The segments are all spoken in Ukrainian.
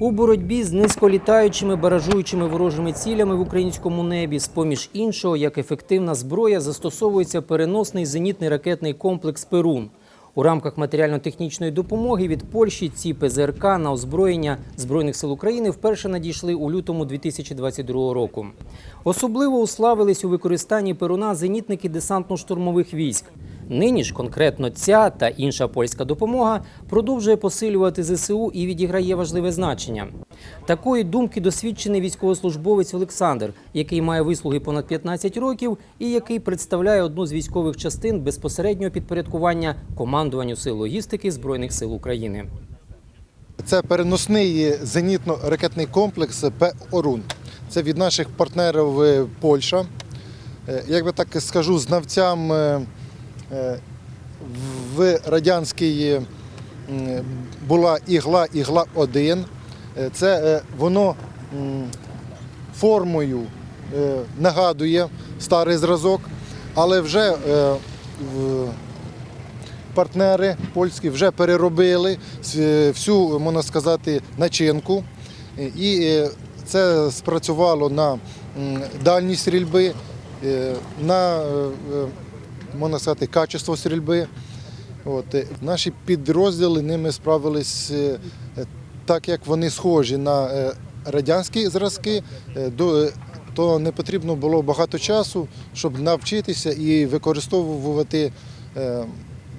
У боротьбі з низьколітаючими баражуючими ворожими цілями в українському небі, з поміж іншого, як ефективна зброя, застосовується переносний зенітний ракетний комплекс Перун. У рамках матеріально-технічної допомоги від Польщі ці ПЗРК на озброєння Збройних сил України вперше надійшли у лютому 2022 року. Особливо уславились у використанні Перуна зенітники десантно-штурмових військ. Нині ж конкретно ця та інша польська допомога продовжує посилювати ЗСУ і відіграє важливе значення. Такої думки досвідчений військовослужбовець Олександр, який має вислуги понад 15 років і який представляє одну з військових частин безпосереднього підпорядкування командуванню сил логістики Збройних сил України. Це переносний зенітно-ракетний комплекс П-Орун. Це від наших партнерів е, Польща. Е, Як би так скажу, знавцям е, в радянській е, була ігла, ігла 1. Е, Це е, воно формою е, нагадує старий зразок, але вже е, партнери польські вже переробили всю, можна сказати, начинку. І е, це спрацювало на м, дальні стрільби, е, на, е, е, можна сказати, качество стрільби. От, е, наші підрозділи ними справились е, е, так, як вони схожі на радянські зразки, то не потрібно було багато часу, щоб навчитися і використовувати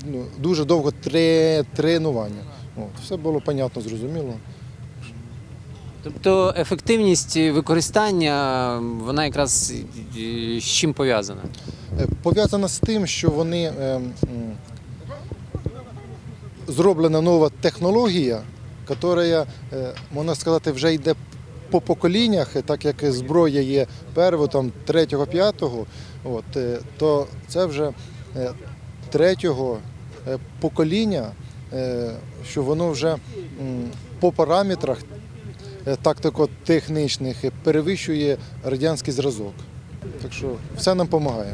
ну, дуже довго тренування. От, все було понятно, зрозуміло. Тобто ефективність використання вона якраз е, з чим пов'язана? Е, Пов'язано з тим, що вони е, зроблена нова технологія, яка, е, можна сказати, вже йде по поколіннях, так як зброя є першого, там, третього, п'ятого, от, то це вже третього покоління, що воно вже по параметрах тактико-технічних е, перевищує радянський зразок. Так що все нам допомагає.